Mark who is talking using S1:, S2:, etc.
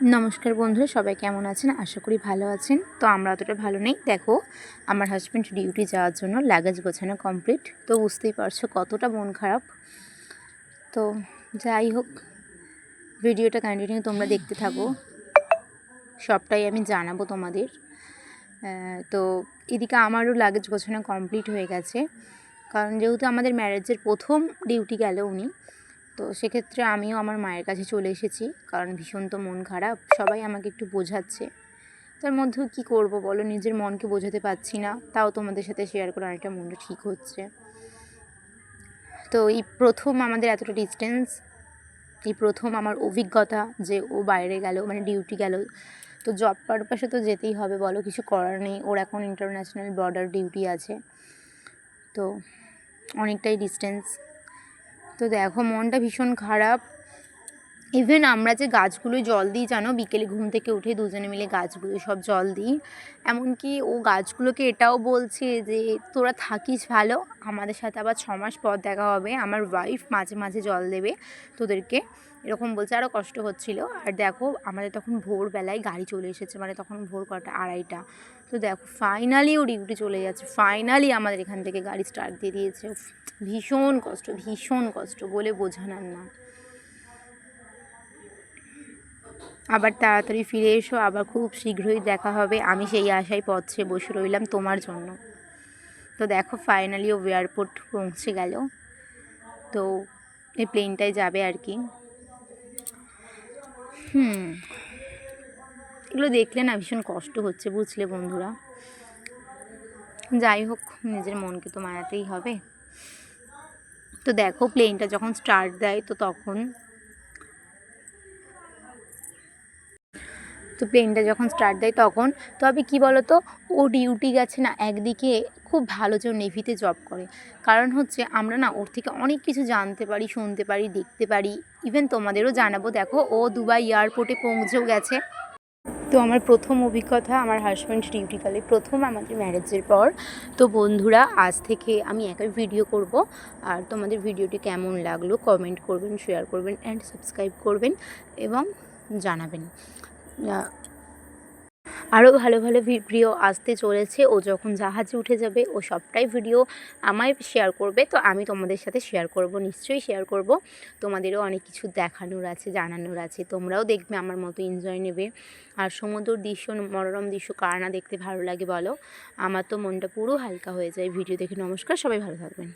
S1: নমস্কার বন্ধুরা, সবাই কেমন আছেন? আশা করি ভালো আছেন। তো আমরা অতটা ভালো নেই। দেখো, আমার হাজব্যান্ড ডিউটি যাওয়ার জন্য লাগেজ গোছানো কমপ্লিট তো বুঝতেই পারছ কতটা মন খারাপ। তো যাই হোক ভিডিওটা কন্টিনিউ তোমরা দেখতে থাকো। সবটাই আমি জানাব তোমাদের। তো এদিকে আমারও লাগেজ গোছানো কমপ্লিট হয়ে গেছে। কারণ যেহেতু আমাদের ম্যারেজের প্রথম ডিউটি গেল উনি তো সেক্ষেত্রে আমিও আমার মায়ের কাছে চলে এসেছি, কারণ ভীষণ তো মন খারাপ, সবাই আমাকে একটু বোঝাচ্ছে। তার মধ্যেও কী করব বলো? নিজের মনকে বোঝাতে পারছি না, তাও তোমাদের সাথে শেয়ার করে অনেকটা মনটা ঠিক হচ্ছে। তো এই প্রথম আমাদের এতটা ডিস্টেন্স এই প্রথম আমার অভিজ্ঞতা যে ও বাইরে গেল মানে ডিউটি গেল, তো জব পারপাসে তো যেতেই হবে বলো? কিছু করার নেই, ওর এখন ইন্টারন্যাশনাল বর্ডার ডিউটি আছে। তো অনেকটাই ডিস্টেন্স তো দেখো মনটা ভীষণ খারাপ। ইভেন আমরা যে গাছগুলো জল দিই, জানো? বিকেলে ঘুম থেকে উঠে দুজনে মিলে গাছগুলো সব জল দিই। এমনকি ও গাছগুলোকে এটাও বলছে যে, তোরা থাকিস ভালো, আমাদের সাথে আবার ছ মাস পর দেখা হবে। আমার ওয়াইফ মাঝে মাঝে জল দেবে তোদেরকে। এরকম বলছে। আরও কষ্ট হচ্ছিল। আর দেখো, আমাদের তখন ভোরবেলায় গাড়ি চলে এসেছে মানে তখন ভোর কটা, আড়াইটা। তো দেখো ফাইনালি ও ডিউটি চলে যাচ্ছে। ফাইনালি আমাদের এখান থেকে গাড়ি স্টার্ট দিয়ে দিয়েছে। ভীষণ কষ্ট ভীষণ কষ্ট বলে বোঝানোর না। আবার তাড়াতাড়ি ফিরে এসো, আবার খুব শীঘ্রই দেখা হবে। আমি সেই আশায় পথে বসে রইলাম তোমার জন্য। তো দেখো ফাইনালি ও এয়ারপোর্ট পৌঁছে গেল। তো এই প্লেনটায় যাবে আর কি। হুম। এগুলো দেখলে না ভীষণ কষ্ট হচ্ছে, বুঝলে বন্ধুরা। যাই হোক, নিজের মনকে তো মানাতেই হবে। তো দেখো প্লেনটা যখন স্টার্ট দেয়, তো তখন তো প্লেনটা যখন স্টার্ট দেয় তখন তবে কি বলো তো ও ডিউটি গেছে না, একদিকে খুব ভালো যে নেভিতে জব করে। কারণ হচ্ছে আমরা না, ওর থেকে অনেক কিছু জানতে পারি, শুনতে পারি, দেখতে পারি। ইভেন তোমাদেরও জানাব, দেখো, ও দুবাই এয়ারপোর্টে পৌঁছেও গেছে। তো আমার প্রথম অভিজ্ঞতা, আমার হাজব্যান্ড ডিউটিকালে প্রথম আমাদের ম্যারেজের পর। তো বন্ধুরা, আজ থেকে আমি একাই ভিডিও করব। আর তোমাদের ভিডিওটি কেমন লাগল কমেন্ট করবেন শেয়ার করবেন অ্যান্ড সাবস্ক্রাইব করবেন, এবং জানাবেন। আরও ভালো ভালো ভিডিও আসতে চলেছে। ও যখন জাহাজে উঠে যাবে, ও সবটাই ভিডিও আমায় শেয়ার করবে। তো আমি তোমাদের সাথে শেয়ার করব, নিশ্চয়ই শেয়ার করব। তোমাদেরও অনেক কিছু দেখানোর আছে, জানানোর আছে। তোমরাও দেখবে আমার মতো এনজয় নেবে। আর সমুদ্র দৃশ্য, মনোরম দৃশ্য কার না দেখতে ভালো লাগে বলো? আমার তো মনটা পুরো হালকা হয়ে যায়। ভিডিও দেখে নমস্কার, সবাই ভালো থাকবেন।